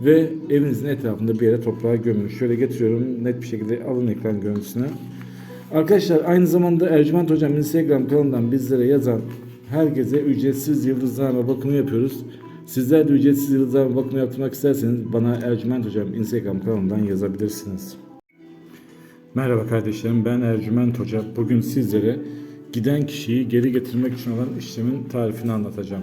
Ve evinizin etrafında bir yere toprağa gömün. Şöyle getiriyorum net bir şekilde alın ekran görüntüsünü. Arkadaşlar aynı zamanda Ercüment Hocam Instagram kanalından bizlere yazan herkese ücretsiz yıldızlarla bakımı yapıyoruz. Sizler de ücretsiz yıldızlarla bakımı yaptırmak isterseniz bana Ercüment Hocam Instagram kanalından yazabilirsiniz. Merhaba kardeşlerim ben Ercüment Hoca. Bugün sizlere giden kişiyi geri getirmek için olan işlemin tarifini anlatacağım.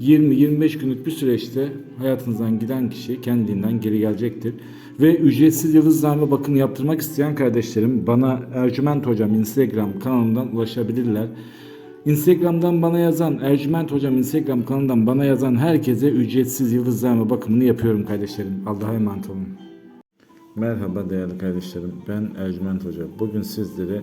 20-25 günlük bir süreçte hayatınızdan giden kişi kendiliğinden geri gelecektir. Ve ücretsiz yıldızlarla bakım yaptırmak isteyen kardeşlerim bana Ercüment Hocam Instagram kanalından ulaşabilirler. Instagram'dan bana yazan, Ercüment Hocam Instagram kanalından bana yazan herkese ücretsiz yıldızlarla bakımını yapıyorum kardeşlerim. Allah'a emanet olun. Merhaba değerli kardeşlerim. Ben Ercüment Hoca. Bugün sizlere